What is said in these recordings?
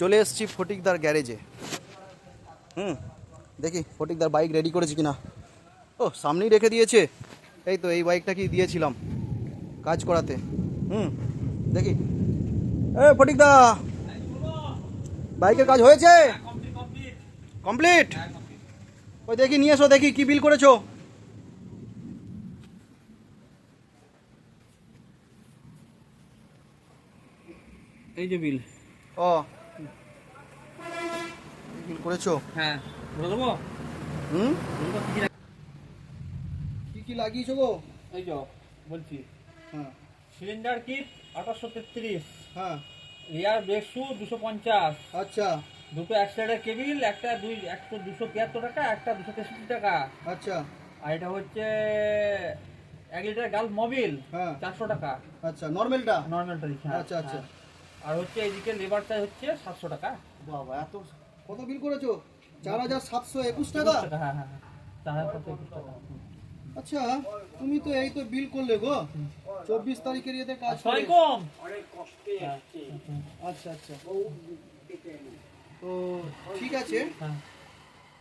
চলে এসেছি ফটিকদার গ্যারেজে। হুম দেখি ফটিকদার বাইক রেডি করেছে কিনা। ও সামনেই রেখে দিয়েছে। এই তো এই বাইকটা কি দিয়েছিলাম কাজ করাতে। হুম দেখি। এ ফটিকদা বাইকের কাজ হয়েছে? কমপ্লিট ওই দেখি নিয়ে এসো দেখি কি বিল করেছ। এই যে বিল ও বিল করেছ? হ্যাঁ। বলে দেবো? হুম? কি কি লাগিয়েছো গো? এই যো বলছি। হ্যাঁ। সিলিন্ডার কিট আঠাশশো তেত্রিশ হ্যাঁ। রিয়ার ব্রেক শু দুশো পঞ্চাশ আচ্ছা। দুটো অ্যাক্সিডেন্টের কেবিল একটা দুই একটা দুশো তিয়াত্তর টাকা একটা দুশো তেষট্টি টাকা। আচ্ছা। আর এটা হচ্ছে এক লিটার গাল মোবিল হ্যাঁ। চারশো টাকা। আচ্ছা নর্মালটা? নর্মালটা দিচ্ছে আচ্ছা, আচ্ছা। আর হচ্ছে এদিকে লেবার চার্জ হচ্ছে সাতশো টাকা। বাবা এত কত বিল করেছ? চার হাজার সাতশো একুশ টাকা? হ্যাঁ হ্যাঁ হ্যাঁ। চার হাজার সাতশো একুশ টাকা। আচ্ছা তুমি তো এই তো বিল করলে গো। চব্বিশ তারিখের ইয়েতে কাজ আচ্ছা আচ্ছা। তো ঠিক আছে।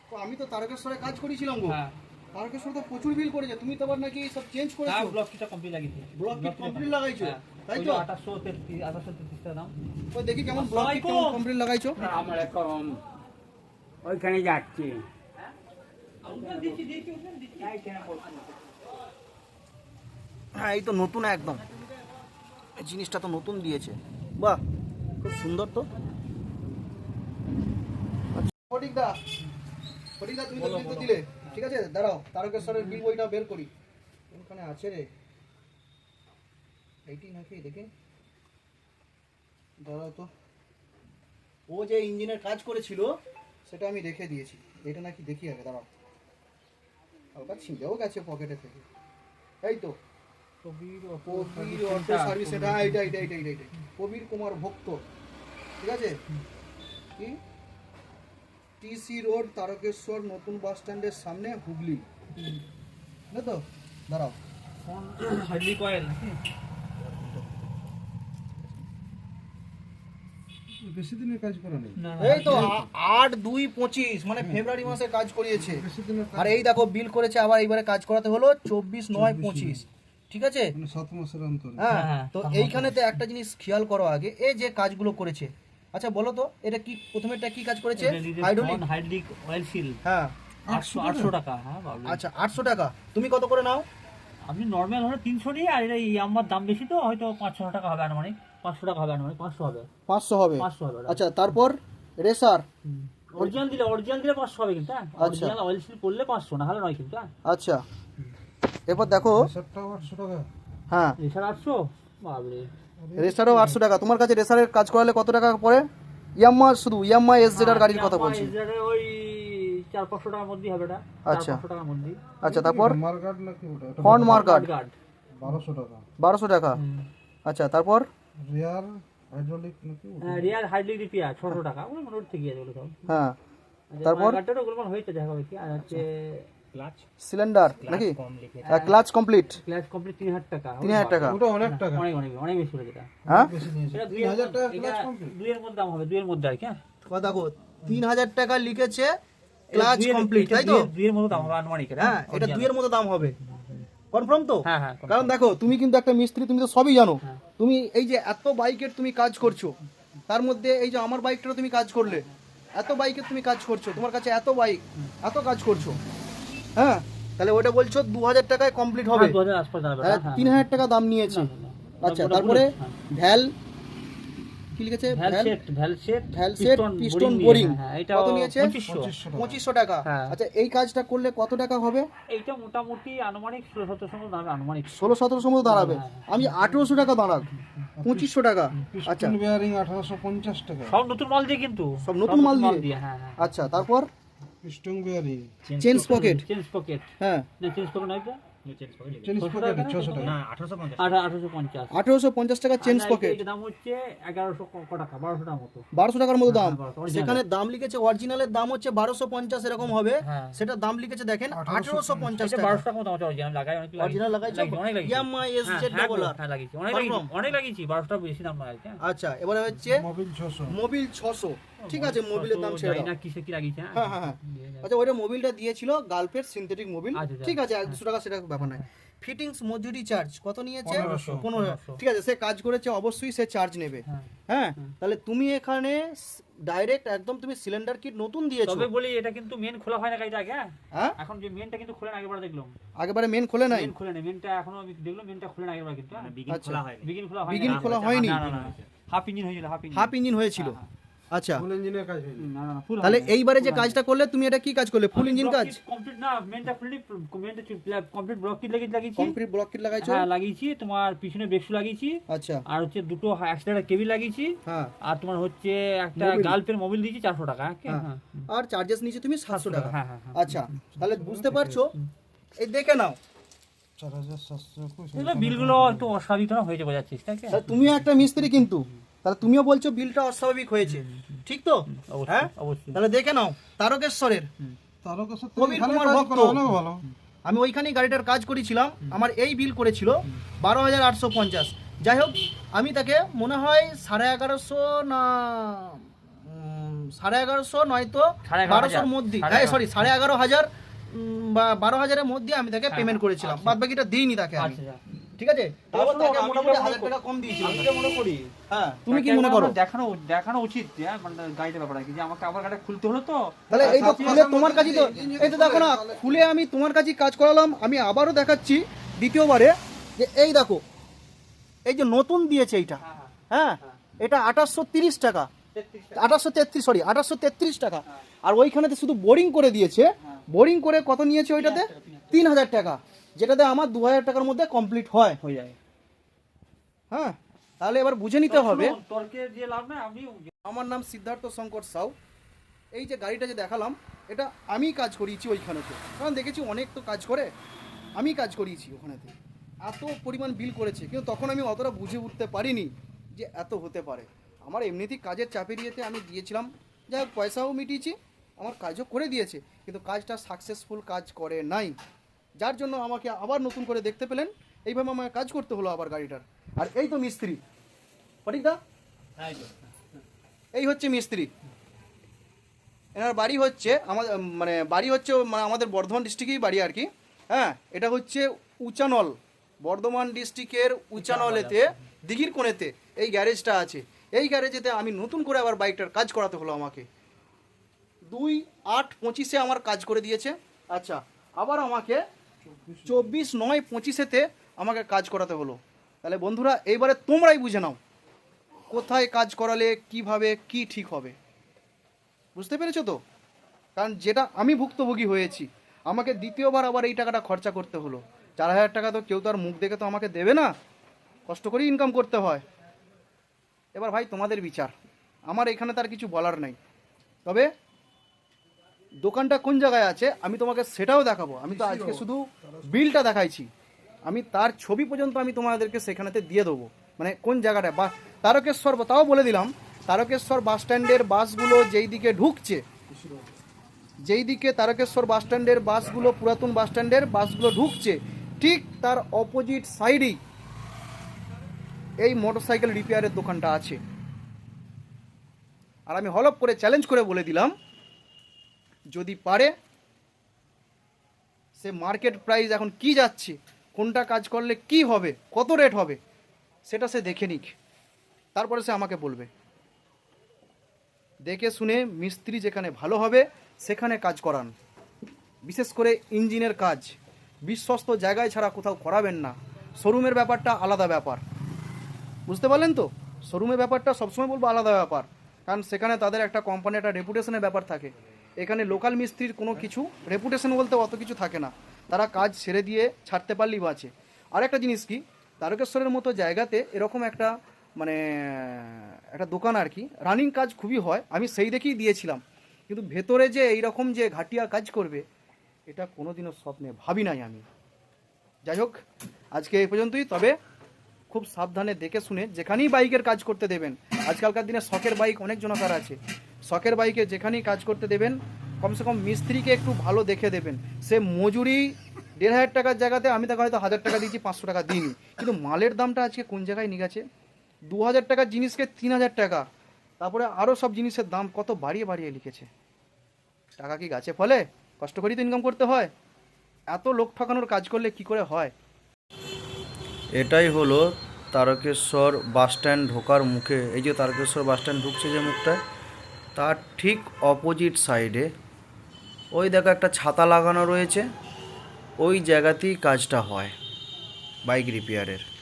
তো আমি তো তারকেশ্বরে কাজ করেছিলাম গো। হ্যাঁ। তারকেশ্বরে তো প্রচুর বিল করেছে। তুমি তো আবার নাকি সব চেঞ্জ করেছ? ব্লক কিটা কমপ্লিট লাগিয়েছি ব্লক কিট কমপ্লিট লাগাইছো? তাই তো? আঠাশশো তেত্রিশ আঠাশশো তেত্রিশ দাম ওই দেখি কেমন ব্লক কিট কমপ্লিট লাগাইছো। আসসালামাইকুম ওইখানে যাচ্ছি। হ্যাঁ এই তো নতুন একদম। এই জিনিসটা তো নতুন দিয়েছে। বাহ খুব সুন্দর তো। ফটিকদা ফটিকদা তুমি তো দিলে। ঠিক আছে দাঁড়াও তারকেশ্বরের বিল বইটা বের করি। কোনখানে আছে রে? এইটি নাকি দেখে। দাঁড়াও তো। ও যে ইঞ্জিনের কাজ করেছিল সেটা আমি রেখে দিয়েছি। এটা নাকি দেখি আগে দাঁড়াও। হালকা ছিঁড়েও গেছে পকেটে থেকে। এই তো। কবির অটো সার্ভিস এটা এইটা এইটা এইটা এইটা এইটা কবির কুমার ভক্ত। ঠিক আছে? কি? টিসি রোড তারকেশ্বর নতুন বাস স্ট্যান্ডের সামনে হুগলি। না তো? দাঁড়াও। হার্ডলি কয়েল বেশি দিনের কাজ করা নেই। এই তো আট দুই পঁচিশ মানে ফেব্রুয়ারি মাসে কাজ করিয়েছে। আর এই দেখো বিল করেছে আবার এইবারে কাজ করাতে হলো চব্বিশ নয় পঁচিশ। ঠিক আছে? মানে সাত মাসের অন্তরে। হ্যাঁ হ্যাঁ, তো এইখানেতে একটা জিনিস খেয়াল করো আগে। এই যে কাজগুলো করেছে আচ্ছা বলো তো এটা কি প্রথমেটা কি কাজ করেছে? হাইড্রোলিক হাইড্রিক অয়েল সিল হ্যাঁ। আটশো আটশো টাকা? হ্যাঁ আচ্ছা আটশো টাকা। তুমি কত করে নাও? আপনি নর্মাল হলে তিনশো নিয়ে আর এটা ইয়াম্মার দাম বেশি তো হয়তো পাঁচশো টাকা হবে আনুমানিক। পাঁচশো টাকা হবে আনুমানিক পাঁচশো হবে। পাঁচশো হবে? পাঁচশো হবে আচ্ছা তারপর রেসার? অরিজিনাল দিলে অরিজিনাল দিলে পাঁচশো হবে কিন্তু হ্যাঁ। আচ্ছা। অরিজিনাল অয়েল সিল করলে পাঁচশো না হলে নয় কিন্তু হ্যাঁ। আচ্ছা। এরপর দেখো। সাতটাও আটশো টাকা। হ্যাঁ। এছাড়া আটশো? বাবরে রেসারও আটশো টাকা। তোমার কাছে রেসারের কাজ করালে কত টাকা পড়ে? ইয়াম্মা শুধু ইয়াম্মা এস জেডার গাড়ির কথা বলছি। ওই চার পাঁচশো টাকার মধ্যেই হবে এটা। আচ্ছা। পাঁচশো টাকার মধ্যেই। আচ্ছা তারপর? মার্কাট নাকি ওটা? ফন্ট মার্কার গার্ড বারোশো টাকা। বারোশো টাকা? আচ্ছা তারপর? রিয়ার হাইড্রোলিক নাকি হ্যাঁ রিয়ার হাইড্রিক রিপেয়ার ছশো টাকা। ওগুলো মোটামুটি ঠিকই আছে ওগুলো সব। হ্যাঁ। আচ্ছা, তারপর? মার্কারটারও ওগুলো হয়েছে দেখা হবে কি। আর হচ্ছে সিলিন্ডার নাকি? Clutch complete. ক্লাস কমপ্লিট তিন হাজার টাকা। তিন হাজার টাকা? ওটা অনেক টাকা। অনেক অনেক অনেক বেশি হয়ে? যেটা হ্যাঁ এটা দুই তিন হাজার টাকা এটা কমপ্লিট। দুইয়ের মধ্যে দাম হবে দুইয়ের মধ্যে আর কি হ্যাঁ। কথা টাকা লিখেছে ক্লাচ কমপ্লিট তাই তো? দুইয়ের- দুইয়ের মধ্যে দাম হবে আনুমানিক এটা, হ্যাঁ এটা দুইয়ের মতো দাম হবে। কনফার্ম তো? হ্যাঁ হ্যাঁ কারণ দেখো তুমি কিন্তু একটা মিস্ত্রি তুমি তো সবই জানো। হ্যাঁ। তুমি এই যে এত বাইকের তুমি কাজ করছ তার মধ্যে এই যে আমার বাইকটারও তুমি কাজ করলে এত বাইকের তুমি কাজ করছ তোমার কাছে এত বাইক এত কাজ করছ হ্যাঁ? তাহলে ওটা বলছো দু হাজার টাকায় কমপ্লিট হবে। হ্যাঁ, হ্যাঁ তিন হাজার টাকা দাম নিয়েছে। আচ্ছা তারপরে হ্যাঁ। ভ্যাল কি লিখেছে? পিস্টন বোরিং হ্যাঁ, কত নিয়েছে? পঁচিশশো। পঁচিশশো টাকা। হ্যাঁ। আচ্ছা এই কাজটা করলে কত টাকা হবে? এইটা মোটামুটি আনুমানিক ষোলো সতেরোশো মতো দাঁড়াবে আনুমানিক। ষোলো সতেরোশো মতো দাঁড়াবে। আমি আঠেরোশো টাকা দাঁড়াক। পঁচিশশো টাকা। আচ্ছা। বেয়ারিং আঠারোশো পঞ্চাশ টাকা। সব নতুন মাল দিয়ে কিন্তু। সব নতুন মাল দিয়ে? হ্যাঁ হ্যাঁ। আচ্ছা তারপর? Piston bearing change pocket change pocket হ্যাঁ। না চেঞ্জ পকেট নয় বারোশো টাকার মতো। দাম। হ্যাঁ, 1200 সেখানে দাম লিখেছে অরিজিনালের দাম হচ্ছে বারোশো পঞ্চাশ এরকম হবে। হ্যাঁ। সেটা দাম লিখেছে দেখেন আঠেরোশো পঞ্চাশ। আচ্ছা এবারে হচ্ছে ছশো। মোবিল ছশো। ঠিক আছে মোবিলের দাম ছেড়ে দাও না কিসে কি লাগিয়েছে হ্যাঁ? হ্যাঁ হ্যাঁ হ্যাঁ আচ্ছা ওইটা মোবিলটা দিয়েছিল গালফের সিনথেটিক মোবিল আচ্ছা, আচ্ছা। ঠিক আছে এক দুশো টাকা সেটা ব্যাপার নাই ফিটিংস মজুরি চার্জ কত নিয়েছে। পনেরো ঠিক আছে সে কাজ করেছে অবশ্যই সে চার্জ নেবে হ্যাঁ। হ্যাঁ তাহলে তুমি এখানে ডাইরেক্ট একদম তুমি সিলিন্ডার কিট নতুন দিয়েছ তবে বলি এটা কিন্তু মেন খোলা হয় না গাড়িটা আগে হ্যাঁ? হ্যাঁ এখন যে মেনটা কিন্তু খোলে না আগেবার দেখলাম আগেবারে মেন খোলে নাই মেন খোলে না মেনটা এখনও আমি দেখলাম মেনটা খোলে না আগেবার কিন্তু হ্যাঁ? আচ্ছা বিগিন খোলা হয় বিগিন খোলা হয়নি হাফ ইঞ্জিন হয়েছিল হাফ ইঞ্জিন হাফ ইঞ্জিন হয়েছিল আচ্ছা। ফুল ইঞ্জিনের কাজ হয়নি। না না full তাহলে এইবারে যে কাজটা করলে তুমি এটা কি কাজ করলে? ফুল ইঞ্জিন কাজ? complete না মেনটা ফুললি মেনটা কমপ্লিট ব্লক কিট লাগিয়ে লাগিয়েছি। কমপ্লিট ব্লক কিট লাগাইছো? হ্যাঁ লাগিয়েছি। তোমার পিছনে ব্রেক লাগিয়েছি। আচ্ছা। আর হচ্ছে দুটো অ্যাক্সিলারেটর কেবিল লাগিয়েছি। হ্যাঁ। আর তোমার হচ্ছে একটা। গালপের মোবিল দিয়েছি চারশো টাকা হ্যাঁ হ্যাঁ। হ্যাঁ। আর চার্জেস নিচে তুমি সাতশো টাকা। হ্যাঁ হ্যাঁ হ্যাঁ। আচ্ছা তাহলে বুঝতে পারছ? এই দেখে নাও। বিলগুলো একটু অস্বাভাবিক ধরনের হয়েছে বোঝাচ্ছি ঠিক আছে তাহলে তুমিও একটা মিস্ত্রি কিন্তু। তাহলে তুমিও বলছো বিলটা অস্বাভাবিক হয়েছে। ঠিক তো? হ্যাঁ? তাহলে দেখে নাও তারকেশ্বরের। কবির কুমার ভক্ত। আমি ওইখানেই গাড়িটার কাজ করেছিলাম আমার এই বিল করেছিল বারো হাজার আটশো পঞ্চাশ। যাই হোক আমি তাকে মনে হয় সাড়ে এগারোশো না সাড়ে এগারোশো নয়তো বারোশোর মধ্যে। হ্যাঁ সরি সাড়ে এগারো হাজার বা বারো হাজারের মধ্যে আমি তাকে পেমেন্ট করেছিলাম। বাদ বাকিটা দিইনি তাকে আমি। আচ্ছা। ঠিক আছে? শোনো, তাকে মোটামুটি হাজার টাকা কম দিয়েছিলাম মনে করি হ্যাঁ তুমি কি মনে করো? দেখানো দেখানো উচিত হ্যাঁ মানে গাড়িটার ব্যাপারে কি যে আমাকে আবার গাড়িটা খুলতে হলো তো। তাহলে এই তো খুলে তোমার কাজই তো এই তো দেখো না খুলে আমি তোমার কাছেই কাজ করালাম আমি আবারও দেখাচ্ছি দ্বিতীয়বারে যে এই দেখো এই যে নতুন দিয়েছে এইটা হ্যাঁ এটা আঠাশশো তিরিশ টাকা। আঠাশশো তেত্রিশ সরি আঠাশশো তেত্রিশ টাকা। আর ওইখানেতে শুধু বোরিং করে দিয়েছে বোরিং করে কত নিয়েছে ওইটাতে? তিন হাজার টাকা যেটাতে আমার দু হাজার টাকার মধ্যে কমপ্লিট হয়। হয়ে যায়। হ্যাঁ। তাহলে এবার বুঝে নিতে হবে। আমার নাম সিদ্ধার্থ শঙ্কর সাউ। এই যে গাড়িটা যে দেখালাম এটা আমি কাজ করিয়েছি ওইখানেতে। কারণ দেখেছি অনেক তো কাজ করে আমি কাজ করিয়েছি ওখানেতে। এত পরিমাণ বিল করেছে কিন্তু তখন আমি অতটা বুঝে উঠতে পারিনি যে এত হতে পারে। আমার এমনিতেই কাজের চাপের ইয়েতে আমি দিয়েছিলাম। যাই হোক পয়সাও মিটিয়েছি আমার কাজও করে দিয়েছে কিন্তু কাজটা সাকসেসফুল কাজ করে নাই। যার জন্য আমাকে আবার নতুন করে দেখতে পেলেন। এইভাবে আমাকে কাজ করতে হলো আবার গাড়িটার। আর এই তো মিস্ত্রি। দা? এই হচ্ছে মিস্ত্রি। এনার বাড়ি হচ্ছে আমাদের মানে বাড়ি হচ্ছে মানে আমাদের বর্ধমান ডিস্ট্রিক্টেই বাড়ি আর কি। হ্যাঁ এটা হচ্ছে উচানল। বর্ধমান ডিস্ট্রিক্টের উচানলেতে দিঘির কোণেতে এই গ্যারেজটা আছে। এই গ্যারেজেতে আমি নতুন করে আবার বাইকটার কাজ করাতে হলো আমাকে। দুই আট পঁচিশে আমার কাজ করে দিয়েছে। আচ্ছা আবার আমাকে চব্বিশ নয় পঁচিশেতে আমাকে কাজ করাতে হলো তাহলে বন্ধুরা এইবারে তোমরাই বুঝে নাও কোথায় কাজ করালে কীভাবে কি ঠিক হবে। বুঝতে পেরেছ তো? কারণ যেটা আমি ভুক্তভোগী হয়েছি আমাকে দ্বিতীয়বার আবার এই টাকাটা খরচা করতে হলো। চার হাজার টাকা তো কেউ তো আর মুখ দেখে তো আমাকে দেবে না। কষ্ট করেই ইনকাম করতে হয়। এবার ভাই তোমাদের বিচার। আমার এখানে তার কিছু বলার নেই। তবে দোকানটা কোন জায়গায় আছে আমি তোমাকে সেটাও দেখাবো। আমি তো আজকে শুধু বিলটা দেখাইছি। আমি তার ছবি পর্যন্ত আমি তোমাদেরকে সেখানেতে দিয়ে দেবো। মানে কোন জায়গাটায় বা তারকেশ্বর, তাও বলে দিলাম, তারকেশ্বর বাস স্ট্যান্ডের বাসগুলো যেই দিকে ঢুকছে যেই দিকে তারকেশ্বর বাস স্ট্যান্ডের বাসগুলো, পুরাতন বাস স্ট্যান্ডের বাসগুলো ঢুকছে, ঠিক তার অপোজিট সাইডেই এই মোটরসাইকেল রিপেয়ারের দোকানটা আছে। আর আমি হলপ করে চ্যালেঞ্জ করে বলে দিলাম, যদি পারে, সে মার্কেট প্রাইস এখন কি যাচ্ছে? কোনটা কাজ করলে কি হবে, কত রেট হবে, সেটা সে দেখে নিক। তারপরে সে আমাকে বলবে। দেখে শুনে মিস্ত্রি যেখানে ভালো হবে, সেখানে কাজ করান। বিশেষ করে ইঞ্জিনের কাজ। বিশ্বস্ত জায়গায় ছাড়া কোথাও করাবেন না। শোরুমের ব্যাপারটা আলাদা ব্যাপার। বুঝতে পারলেন তো? শোরুমের ব্যাপারটা সবসময় বলব আলাদা ব্যাপার। কারণ সেখানে তাদের একটা কোম্পানি একটা রেপুটেশনের ব্যাপার থাকে। এখানে লোকাল মিস্ত্রির কোনো কিছু রেপুটেশন বলতে অত কিছু থাকে না। তারা কাজ ছেড়ে দিয়ে ছাড়তে পারলেই বাঁচে। আর একটা জিনিস কি? তারকেশ্বরের মতো জায়গাতে এরকম একটা মানে একটা দোকান আর কি রানিং কাজ খুবই হয়। আমি সেই দেখেই দিয়েছিলাম। কিন্তু ভেতরে যে এইরকম যে ঘাটিয়া কাজ করবে, এটা কোনোদিনও স্বপ্নে ভাবি নাই আমি। যাই হোক, আজকে এই পর্যন্তই। তবে খুব সাবধানে দেখে শুনে যেখানেই বাইকের কাজ করতে দেবেন, আজকালকার দিনে শখের বাইক অনেক জনকার আছে। শখের বাইকে যেখানেই কাজ করতে দেবেন কমসে কম মিস্ত্রিকে একটু ভালো দেখে দেবেন। সে মজুরি দেড় হাজার টাকার জায়গাতে আমি তাকে হয়তো হাজার টাকা দিয়েছি, পাঁচশো টাকা দিইনি। কিন্তু মালের দামটা আজকে কোন জায়গায় নিয়ে গেছে? দু হাজার টাকার জিনিসকে তিন হাজার টাকা। তারপরে আরও সব জিনিসের দাম কত বাড়িয়ে বাড়িয়ে লিখেছে। টাকা কি গাছে ফলে? কষ্ট করেই তো ইনকাম করতে হয়। এত লোক ঠকানোর কাজ করলে কি করে হয়? এটাই হলো তারকেশ্বর বাস স্ট্যান্ড ঢোকার মুখে। এই যে তারকেশ্বর বাস স্ট্যান্ড ঢুকছে যে মুখটায়, তার ঠিক অপোজিট সাইডে ওই দেখো একটা ছাতা লাগানো রয়েছে। ওই জায়গাতেই কাজটা হয়। বাইক রিপেয়ারের